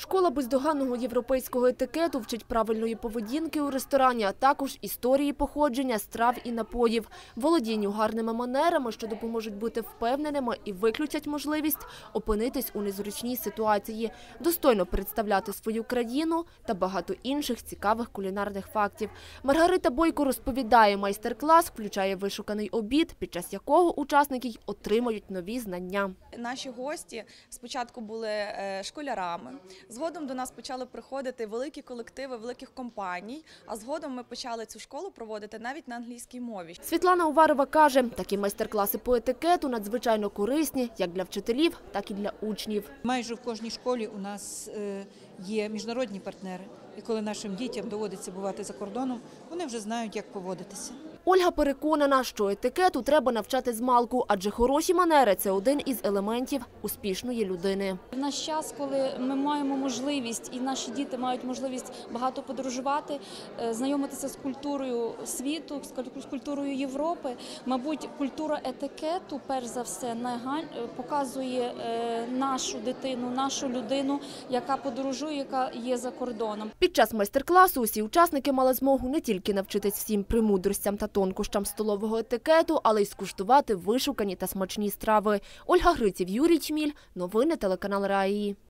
Школа бездоганного європейського етикету вчить правильної поведінки у ресторані, а також історії походження, страв і напоїв, володінню гарними манерами, що допоможуть бути впевненими і виключать можливість опинитись у незручній ситуації, достойно представляти свою країну та багато інших цікавих кулінарних фактів. Маргарита Бойко розповідає, майстер-клас включає вишуканий обід, під час якого учасники й отримають нові знання. Наші гості спочатку були е, школярами. Згодом до нас почали приходити великі колективи великих компаній. А згодом ми почали цю школу проводити навіть на англійській мові. Світлана Уварова каже, такі майстер-класи по етикету надзвичайно корисні як для вчителів, так і для учнів. Майже в кожній школі у нас е, є міжнародні партнери. І коли нашим дітям доводиться бувати за кордоном, вони вже знають, як поводитися. Ольга переконана, що етикету треба навчати з малку, адже хороші манери – це один із елементів успішної людини. В наш час, коли ми маємо можливість, і наші діти мають можливість багато подорожувати, е, знайомитися з культурою світу, з культурою Європи, мабуть, культура етикету, перш за все, е, показує е, нашу дитину, нашу людину, яка подорожує, яка є за кордоном. Під час майстер-класу усі учасники мали змогу не тільки навчитись всім премудростям та тонкощам столового етикету, але й скуштувати вишукані та смачні страви. Ольга Гриців, Юрій Чміль. Новини телеканал Раї.